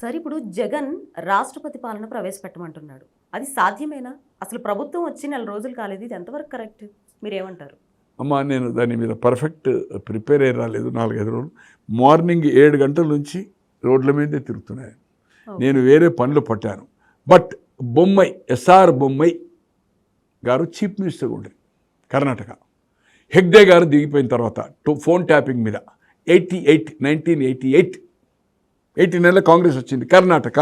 సరే ఇప్పుడు జగన్ రాష్ట్రపతి పాలన ప్రవేశపెట్టమంటున్నాడు. అది సాధ్యమేనా? అసలు ప్రభుత్వం వచ్చి నెల రోజులు కాలేదు ఇది ఎంతవరకు కరెక్ట్? మీరేమంటారు? అమ్మ నేను దాని మీద పర్ఫెక్ట్ ప్రిపేర్ అయ్యి రాలేదు నాలుగైదు రోజులు. మార్నింగ్ ఏడు గంటల నుంచి రోడ్ల మీదే తిరుగుతున్నాను నేను వేరే పనులు పట్టాను. బట్ బొమ్మై ఎస్ఆర్ బొమ్మై గారు చీఫ్ మినిస్టర్ ఉండే కర్ణాటక. హెగ్డే గారు దిగిపోయిన తర్వాత టు ఫోన్ ట్యాపింగ్ మీద eighty eight nineteen eighty eight eighty నైన్లో కాంగ్రెస్ వచ్చింది కర్ణాటక.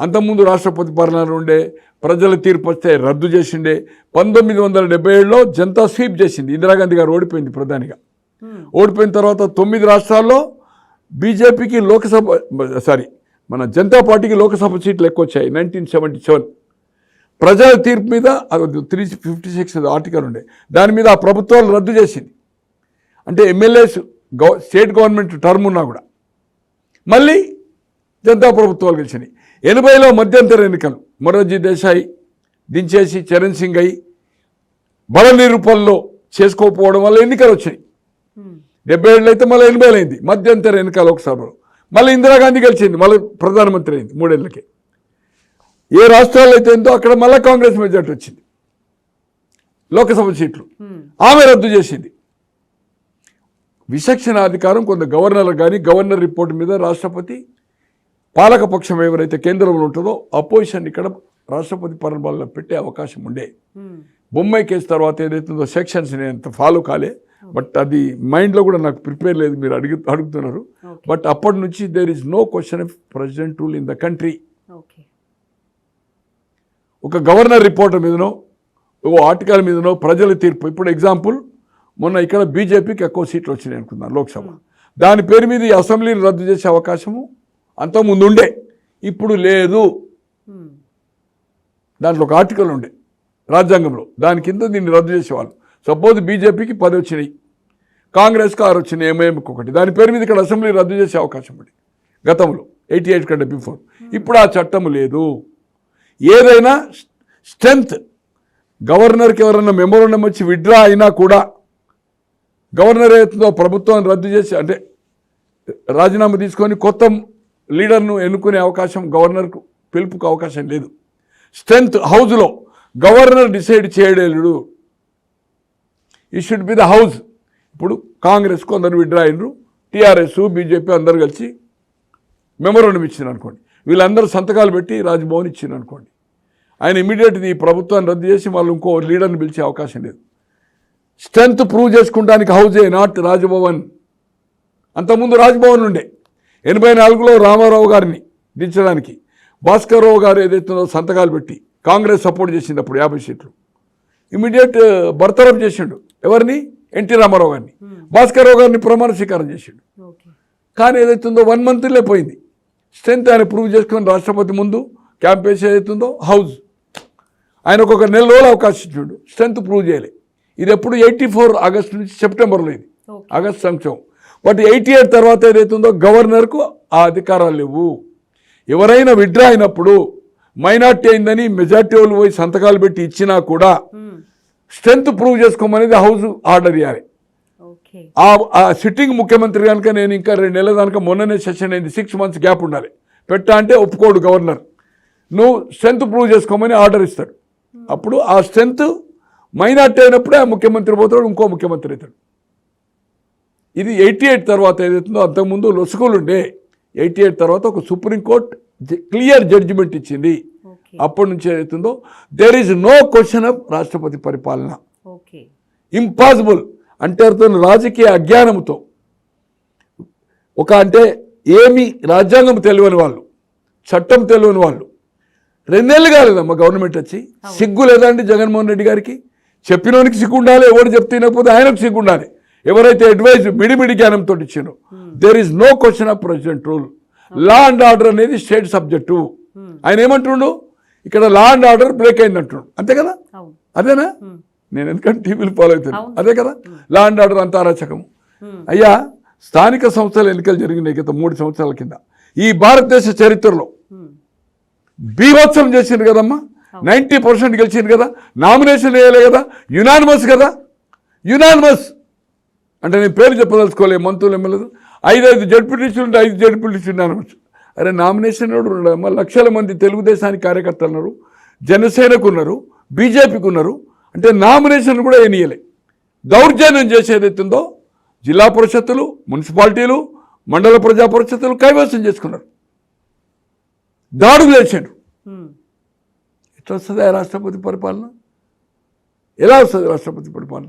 అంతకుముందు రాష్ట్రపతి పాలన ఉండే ప్రజల తీర్పు వస్తే రద్దు చేసిండే పంతొమ్మిది వందల డెబ్బై ఏడులో జనతా స్వీప్ చేసింది ఇందిరాగాంధీ గారు ఓడిపోయింది ప్రధానిగా. Hmm. ఓడిపోయిన తర్వాత తొమ్మిది రాష్ట్రాల్లో బీజేపీకి లోకసభ సారీ మన జనతా పార్టీకి లోకసభ సీట్లు ఎక్కువ వచ్చాయి నైన్టీన్ సెవెంటీ సెవెన్ ప్రజల తీర్పు మీద త్రీ ఫిఫ్టీ సిక్స్ ఆర్టికల్ ఉండే దాని మీద ఆ ప్రభుత్వాలు రద్దు చేసింది. అంటే ఎమ్మెల్యేస్ గవ స్టేట్ గవర్నమెంట్ టర్మ్ ఉన్నా కూడా. మళ్ళీ జనతా ప్రభుత్వాలు గెలిచినాయి. ఎనభైలో మధ్యంతర ఎన్నికలు. మొరార్జీ దేశాయ్ దించేసి చరణ్ సింగ్ అయి బల నిరూపణలో చేసుకోకపోవడం వల్ల ఎన్నికలు వచ్చినాయి. డెబ్బై ఏళ్ళు అయితే మళ్ళీ ఎనభైలు అయింది. మధ్యంతర ఎన్నికలు ఒకసారి మళ్ళీ ఇందిరాగాంధీ గెలిచింది. మళ్ళీ ప్రధానమంత్రి అయింది మూడేళ్ళకి ఏ రాష్ట్రాల్లో అయితే ఉందో అక్కడ మళ్ళీ కాంగ్రెస్ మెజార్టీ వచ్చింది. లోకసభ సీట్లు. ఆమె రద్దు చేసింది. విచక్షణ అధికారం కొంత గవర్నర్ కానీ గవర్నర్ రిపోర్ట్ మీద రాష్ట్రపతి పాలకపక్షం ఎవరైతే కేంద్రంలో ఉంటుందో అపోజిషన్ ఇక్కడ రాష్ట్రపతి పరిపాలన పెట్టే అవకాశం ఉండే. బొమ్మాయి కేసు తర్వాత ఏదైతుందో సెక్షన్స్ నేను అంత ఫాలో కాలే. బట్ అది మైండ్లో కూడా నాకు ప్రిపేర్ లేదు మీరు అడుగు అడుగుతున్నారు. బట్ అప్పటి నుంచి there is no question of president rule in the country ఒక గవర్నర్ రిపోర్ట్ మీదనో ఓ ఆర్టికల్ మీదనో ప్రజల తీర్పు. ఇప్పుడు ఎగ్జాంపుల్ మొన్న ఇక్కడ బీజేపీకి ఎక్కువ సీట్లు వచ్చినాయి అనుకుందాం లోక్సభ. దాని పేరు మీద ఈ అసెంబ్లీని రద్దు చేసే అవకాశము అంతకుముందు ఉండే. ఇప్పుడు లేదు. దాంట్లో ఒక ఆర్టికల్ ఉండే రాజ్యాంగంలో. దాని కింద దీన్ని రద్దు చేసేవాళ్ళు. సపోజ్ బీజేపీకి పది వచ్చినాయి. కాంగ్రెస్కి ఆరు వచ్చినాయి ఎంఐఎంకి ఒకటి. దాని పేరు మీద ఇక్కడ అసెంబ్లీ రద్దు చేసే అవకాశం ఉంది. గతంలో ఎయిటీ ఎయిట్ కంటే బిఫోర్. ఇప్పుడు ఆ చట్టం లేదు. ఏదైనా స్ట్రెంగ్త్ గవర్నర్కి ఎవరైనా మెమోరండం వచ్చి విడ్రా అయినా కూడా గవర్నర్ ఏతుందో ప్రభుత్వాన్ని రద్దు చేసి అంటే రాజీనామా తీసుకొని కొత్త లీడర్ను ఎన్నుకునే అవకాశం గవర్నర్కు పిలుపుకు అవకాశం లేదు. స్ట్రెంగ్త్ హౌస్లో గవర్నర్ డిసైడ్ చేయలేడు. ఈ షుడ్ బి ద హౌస్ ఇప్పుడు కాంగ్రెస్ కొందరు విడ్రా అయినరు. టీఆర్ఎస్ బీజేపీ అందరు కలిసి మెమోరండం ఇచ్చింది అనుకోండి. వీళ్ళందరూ సంతకాలు పెట్టి రాజ్భవన్ ఇచ్చింది అనుకోండి. ఆయన ఇమీడియట్ ఈ ప్రభుత్వాన్ని రద్దు చేసి వాళ్ళు ఇంకో లీడర్ని పిలిచే అవకాశం లేదు. స్ట్రెంగ్త్ ప్రూవ్ చేసుకుంటానికి హౌజే నాట్ రాజ్భవన్. అంతకుముందు రాజ్భవన్ ఉండే. ఎనభై నాలుగులో రామారావు గారిని దించడానికి భాస్కర్రావు గారు ఏదైతుందో సంతకాలు పెట్టి కాంగ్రెస్ సపోర్ట్ చేసింది అప్పుడు యాభై సీట్లు. ఇమీడియట్ బర్తరఫ్ చేసిండు. ఎవరిని? ఎన్టీ రామారావు గారిని. భాస్కర్రావు గారిని ప్రమాణ స్వీకారం చేసిండు. కానీ ఏదైతుందో వన్ మంత్లే పోయింది. స్ట్రెంత్ ఆయన ప్రూవ్ చేసుకొని రాష్ట్రపతి ముందు క్యాంపెయిన్స్ ఏదైతుందో హౌస్ ఆయనకు ఒక నెల రోజులు అవకాశం ఇచ్చిండు. స్ట్రెంత్ ప్రూవ్ చేయలే. ఇది ఎప్పుడు ఎయిటీ ఫోర్ ఆగస్టు నుంచి సెప్టెంబర్లో ఇది. ఆగస్ట్ సంక్షేమం బట్ ఎయిటీ ఎయిట్ తర్వాత ఏదైతుందో గవర్నర్కు ఆ అధికారాలు లేవు. ఎవరైనా విడ్రా అయినప్పుడు మైనార్టీ అయిందని మెజార్టీ వాళ్ళు పోయి సంతకాలు పెట్టి ఇచ్చినా కూడా. స్ట్రెంత్ ప్రూవ్ చేసుకోమనేది హౌస్ ఆర్డర్ ఇవ్వాలి ఆ సిట్టింగ్ ముఖ్యమంత్రి కనుక నేను ఇంకా రెండు నెలల దానిక మొన్ననే సెషన్ అయింది. సిక్స్ మంత్స్ గ్యాప్ ఉండాలి. పెట్టా అంటే ఒప్పుకోడు గవర్నర్. నువ్వు స్ట్రెంత్ ప్రూవ్ చేసుకోమని ఆర్డర్ ఇస్తాడు. అప్పుడు ఆ స్ట్రెంత్ మైనార్టీ అయినప్పుడే ఆ ముఖ్యమంత్రి పోతాడు ఇంకో ముఖ్యమంత్రి అవుతాడు. ఇది ఎయిటీ ఎయిట్ తర్వాత ఏదైతుందో అంతకుముందు లొసుగులు ఉండే ఎయిటీ ఎయిట్ తర్వాత ఒక సుప్రీంకోర్టు క్లియర్ జడ్జిమెంట్ ఇచ్చింది. అప్పటి నుంచి ఏదైతుందో there is no question of రాష్ట్రపతి పరిపాలన. ఇంపాసిబుల్ అంటే అర్థం రాజకీయ అజ్ఞానంతో ఒక అంటే ఏమి రాజ్యాంగం తెలియని వాళ్ళు చట్టం తెలియని వాళ్ళు. రెండేళ్ళు కాలేదమ్మా గవర్నమెంట్ వచ్చి. సిగ్గు లేదండి జగన్మోహన్ రెడ్డి గారికి? చెప్పినోనికి సిగ్గు ఉండాలి ఎవరు చెప్తే వినకపోతే ఆయనకు సిగ్గు ఉండాలి ఎవరైతే అడ్వైజ్ మిడిమిడి జ్ఞానంతో ఇచ్చారో there is no question of president rule law and order అనేది స్టేట్ సబ్జెక్టు ఆయన ఏమంటుండు? ఇక్కడ లా అండ్ ఆర్డర్ బ్రేక్ అయింది అంటుండు అంతే కదా? అదేనా. నేను ఎందుకంటే టీవీలు ఫాలో అవుతాను. అదే కదా? లా అండ్ ఆర్డర్ అంతా అరాచకము. అయ్యా స్థానిక సంస్థల ఎన్నికలు జరిగినాయి గత మూడు సంవత్సరాల కింద. ఈ భారతదేశ చరిత్రలో. బీభత్సం చేసింది కదమ్మా? నైంటీ పర్సెంట్ గెలిచింది కదా నామినేషన్ వేయలే కదా యునానిమస్ కదా? యునానిమస్ అంటే నేను పేరు చెప్పదలుచుకోలే మంత్రులు ఎమ్మెల్యేలు ఐదు ఐదు జడ్పీటీసీలు ఉంటే ఐదు జడ్పీటీసీ యునానిమస్ అరే నామినేషన్ ఉండడమ్మా లక్షల మంది తెలుగుదేశానికి కార్యకర్తలు ఉన్నారు జనసేనకు ఉన్నారు బీజేపీకి ఉన్నారు. అంటే నామినేషన్ కూడా ఎనియలే దౌర్జన్యం చేసేది ఎత్తుందో జిల్లా పరిషత్తులు మున్సిపాలిటీలు మండల ప్రజా పరిషత్తులు కైవసం చేసుకున్నారు. దాడులు చేశాడు ఎట్లా వస్తుంది రాష్ట్రపతి పరిపాలన? ఎలా వస్తుంది రాష్ట్రపతి పరిపాలన?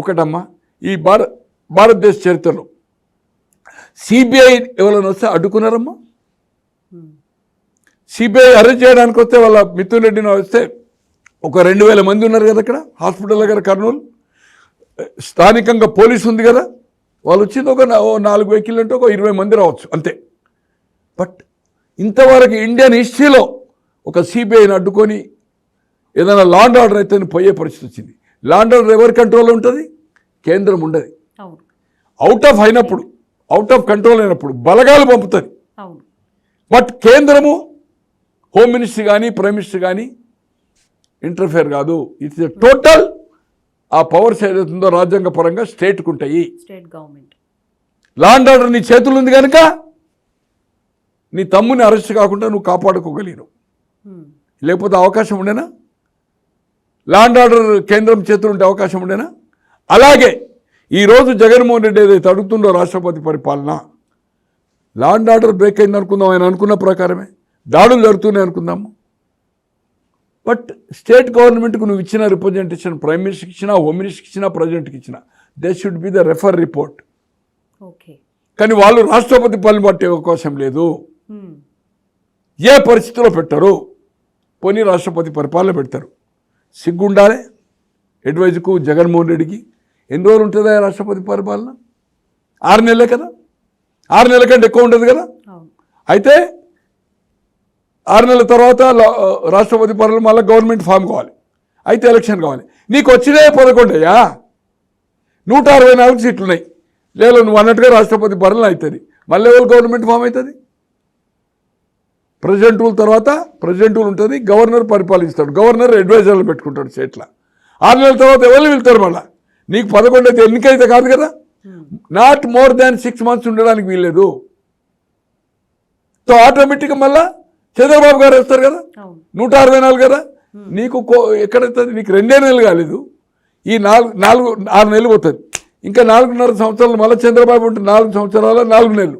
ఒకటమ్మా ఈ భార భారతదేశ చరిత్రలో సిబిఐ ఎవరైనా వస్తే అడ్డుకున్నారమ్మా? సిబిఐ అరెస్ట్ చేయడానికి వస్తే వాళ్ళ మిథున్ రెడ్డిని వస్తే ఒక రెండు వేల మంది ఉన్నారు కదా అక్కడ హాస్పిటల్ దగ్గర కర్నూలు. స్థానికంగా పోలీసు ఉంది కదా వాళ్ళు వచ్చింది ఒక ఓ నాలుగు వెహికల్ అంటే ఒక ఇరవై మంది రావచ్చు అంతే. బట్ ఇంతవరకు ఇండియన్ హిస్టరీలో ఒక సిబిఐని అడ్డుకొని ఏదైనా లాండ్ ఆర్డర్ అయితే పోయే పరిస్థితి వచ్చింది. లాండ్ ఆర్డర్ ఎవరి కంట్రోల్లో ఉంటుంది? కేంద్రం ఉండదు. అవుట్ ఆఫ్ అయినప్పుడు అవుట్ ఆఫ్ కంట్రోల్ అయినప్పుడు బలగాలు పంపుతుంది బట్ కేంద్రము హోమ్ మినిస్టర్ కానీ ప్రైమ్ మినిస్టర్ కానీ ఇంటర్ఫేర్ కాదు. ఇట్స్ టోటల్ ఆ పవర్స్ ఏదైతుందో రాజ్యాంగ పరంగా స్టేట్కి ఉంటాయి. State government. Law and order నీ చేతులు ఉంది కనుక నీ తమ్ముని అరెస్ట్ కాకుండా నువ్వు కాపాడుకోగలిగినవు. ఉమ్, లేకపోతే అవకాశం ఉండేనా? లా అండ్ ఆర్డర్ కేంద్రం చేతులు ఉంటే అవకాశం ఉండేనా? అలాగే ఈరోజు జగన్మోహన్ రెడ్డి ఏదైతే అడుగుతుండో రాష్ట్రపతి పరిపాలన లా అండ్ ఆర్డర్ బ్రేక్ అయింది అనుకుందాం ఆయన అనుకున్న ప్రకారమే. దాడులు జరుగుతున్నాయి అనుకుందాము బట్ స్టేట్ గవర్నమెంట్కు నువ్వు ఇచ్చిన రిప్రజెంటేషన్ ప్రైమ్ మినిస్టర్కి ఇచ్చినా హోమ్ మినిస్టర్కి ఇచ్చినా ప్రెసిడెంట్కి ఇచ్చినా they should be the refer report okay కానీ వాళ్ళు రాష్ట్రపతి పాలన పట్టే అవకాశం లేదు. ఏ పరిస్థితిలో పెట్టరు? పోనీ రాష్ట్రపతి పరిపాలన పెడతారు. సిగ్గుండాలే? అడ్వైజ్కు జగన్మోహన్ రెడ్డికి ఎన్ని రోజులు ఉంటుందా రాష్ట్రపతి పరిపాలన? ఆరు నెలలే కదా? ఆరు నెలల కంటే ఎక్కువ ఉంటుంది కదా? అయితే ఆరు నెలల తర్వాత రాష్ట్రపతి పరిపాలన మళ్ళీ గవర్నమెంట్ ఫామ్ కావాలి. అయితే ఎలక్షన్ కావాలి. నీకు వచ్చినే పదకొండు అయ్యా నూట అరవై నాలుగు సీట్లు ఉన్నాయి లేదు నువ్వు అన్నట్టుగా రాష్ట్రపతి పరిపాలన అవుతుంది. మళ్ళీ ఎవరు గవర్నమెంట్ ఫామ్ అవుతుంది? ప్రెసిడెంట్ రూల్ తర్వాత ప్రెసిడెంట్ రూల్ ఉంటుంది గవర్నర్ పరిపాలిస్తాడు. గవర్నర్ అడ్వైజర్లు పెట్టుకుంటాడు స్టేట్లో ఆరు నెలల తర్వాత ఎవరు వెళ్తారు మళ్ళా? నీకు పదకొండు అయితే ఎన్నికైతే కాదు కదా? Not more than six months ఉండడానికి వీల్లేదు. సో ఆటోమేటిక్గా మళ్ళా చంద్రబాబు గారు వస్తారు కదా? నూట అరవై నాలుగు కదా? నీకు ఎక్కడైతుంది? నీకు రెండే నెలలు కాలేదు. ఈ నాలుగు నాలుగు ఆరు నెలలు పోతుంది ఇంకా నాలుగున్నర సంవత్సరాలు మళ్ళీ చంద్రబాబు ఉంటుంది నాలుగు సంవత్సరాల నాలుగు నెలలు.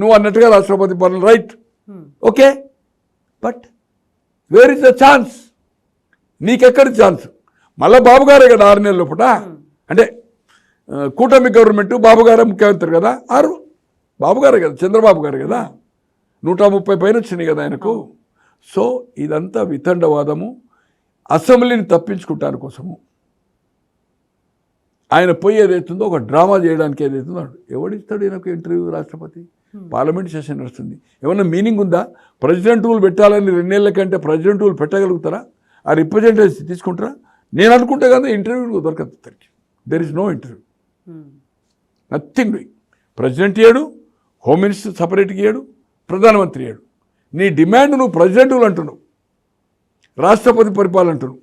నువ్వు అన్నట్టుగా రాష్ట్రపతి పాలన right. Okay but where is the chance నీకెక్కడ chance మళ్ళీ బాబు గారే కదా ఆరు నెలల లోపల. అంటే ఆ, కూటమి గవర్నమెంట్ బాబు గారే ముఖ్యమంత్రి కదా? ఆరు. బాబు గారే కదా చంద్రబాబు గారు కదా? నూట ముప్పై పైన వచ్చినాయి కదా ఆయనకు. సో ఇదంతా వితండవాదము. అసెంబ్లీని తప్పించుకుంటాను కోసము. ఆయన పోయి ఏదైతుందో ఒక డ్రామా చేయడానికి ఏదైతుందో ఎవడిస్తాడు ఈయనకు ఇంటర్వ్యూ రాష్ట్రపతి? పార్లమెంట్ సెషన్ నడుస్తుంది. ఏమన్నా మీనింగ్ ఉందా? ప్రెసిడెంట్ రూల్ పెట్టాలని రెండేళ్ళ కంటే ప్రెసిడెంట్ రూల్ పెట్టగలుగుతారా? ఆ రిప్రజెంటేషన్ తీసుకుంటారా? నేను అనుకుంటే కదా ఇంటర్వ్యూ దొరకదు ఇద్దరికి there is no interview nothing doing president ఇయ్యాడు home minister సపరేట్గా ఇయ్యాడు ప్రధానమంత్రి ఇయ్యాడు నీ డిమాండ్ నువ్వు ప్రెసిడెంట్ రూల్ అంటున్నావు. రాష్ట్రపతి పరిపాలన అంటున్నావు.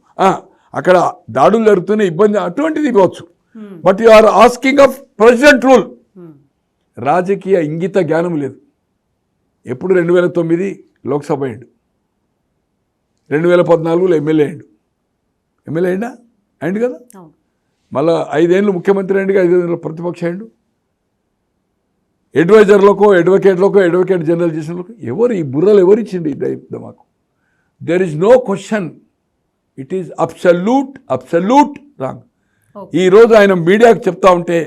అక్కడ దాడులు జరుగుతున్నాయి ఇబ్బంది అటువంటిది ఇవ్వచ్చు but you are asking of president rule రాజకీయ ఇంగిత జ్ఞానం లేదు. ఎప్పుడు రెండు వేల తొమ్మిది లోక్సభ అయ్యాడు. రెండు వేల పద్నాలుగులో ఎమ్మెల్యే అయ్యాడు. ఎమ్మెల్యే అయిందా అయింది కదా? మళ్ళా ఐదేళ్ళు ముఖ్యమంత్రి అయ్యింది ఐదేళ్ళు ప్రతిపక్ష అయ్యాడు. అడ్వైజర్లకో అడ్వకేట్లకో అడ్వకేట్ జనరల్ చేసినలకు ఎవరు ఈ బుర్రలు ఎవరు ఇచ్చింది ఈ దై- మాకు? There is no question it is absolute absolute wrong okay ఈ రోజు ఆయన మీడియాకు చెప్తా ఉంటే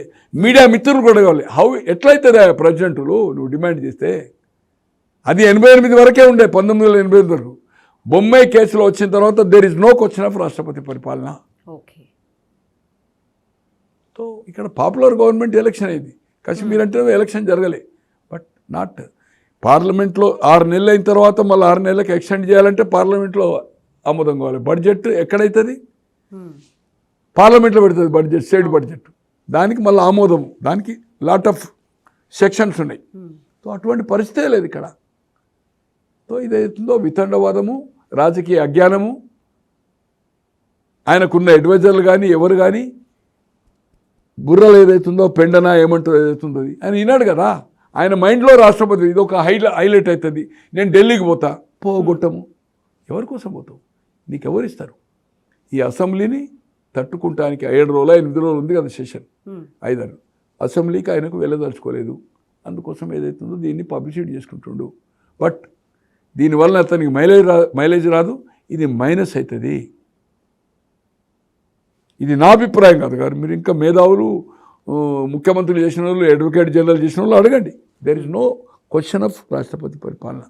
మీడియా మిత్రులు కూడా కావాలి. హౌ ఎట్లయితుంది ప్రెసిడెంట్లు నువ్వు డిమాండ్ చేస్తే? అది ఎనభై ఎనిమిది వరకే ఉండే పంతొమ్మిది వందల ఎనభై ఎనిమిది వరకు. బొమ్మాయి కేసులో వచ్చిన తర్వాత there is no question of రాష్ట్రపతి పరిపాలన. ఓకే సో ఇక్కడ పాపులర్ గవర్నమెంట్ ఎలక్షన్ అయింది. కాశ్మీర్ అంటే ఎలక్షన్ జరగలే. బట్ నాట్ పార్లమెంట్లో ఆరు నెలలు అయిన తర్వాత మళ్ళీ ఆరు నెలలకు ఎక్స్టెండ్ చేయాలంటే పార్లమెంట్లో ఆమోదం కావాలి. బడ్జెట్ ఎక్కడైతుంది? ఉమ్, పార్లమెంట్లో పెడుతుంది బడ్జెట్ స్టేట్ బడ్జెట్. దానికి మళ్ళీ ఆమోదం. దానికి లాట్ ఆఫ్ సెక్షన్స్ ఉన్నాయి. సో అటువంటి పరిస్థితే లేదు ఇక్కడ. సో ఇదైతుందో వితండవాదము రాజకీయ అజ్ఞానము. ఆయనకున్న అడ్వైజర్లు కానీ ఎవరు కానీ బుర్రలు ఏదైతుందో పెండన ఏమంటుందో ఏదైతుందో అది. ఆయన విన్నాడు కదా. ఆయన మైండ్లో రాష్ట్రపతి ఇది ఒక హైల హైలైట్ అవుతుంది నేను ఢిల్లీకి పోతా. పోగొట్టము. ఎవరి కోసం పోతావు? నీకు ఎవరు ఇస్తారు? ఈ అసెంబ్లీని తట్టుకుంటానికి ఏడు రోజులు ఎనిమిది రోజులు ఉంది కదా సెషన్ ఐదారు అసెంబ్లీకి ఆయనకు వెళ్ళదలుచుకోలేదు. అందుకోసం ఏదైతుందో దీన్ని పబ్లిసిటీ చేసుకుంటుండు. బట్ దీనివల్ల అతనికి మైలేజ్ రా మైలేజ్ రాదు. ఇది మైనస్ అవుతుంది ఇది నా అభిప్రాయం కాదు గారు. మీరు ఇంకా మేధావులు ముఖ్యమంత్రులు చేసిన వాళ్ళు అడ్వకేట్ జనరల్ చేసిన వాళ్ళు అడగండి. There is no question of రాష్ట్రపతి పరిపాలన.